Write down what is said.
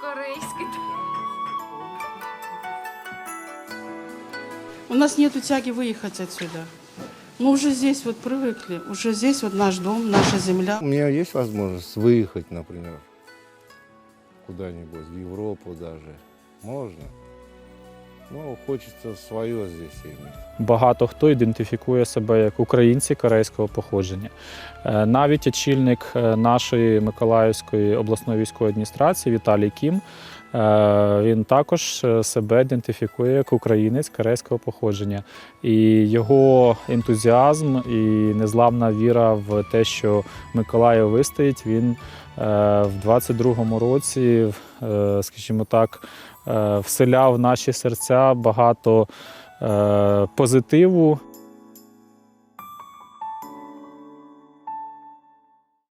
корейський. У нас нет тяги выехать отсюда. Мы уже здесь вот привыкли. Уже здесь вот наш дом, наша земля. У меня есть возможность выехать, например, куда-нибудь, в Европу даже. Можно. Но хочеться своє здесь иметь. Багато хто ідентифікує себе як українці корейського походження. Е, Навіть очільник е, нашої Миколаївської обласної військової адміністрації Віталій Кім. Е, Він також е, себе ідентифікує як українець корейського походження. І його ентузіазм і незламна віра в те, що Миколаїв вистоїть, він е, в 22-му році, скажімо так, вселяв в наші серця багато позитиву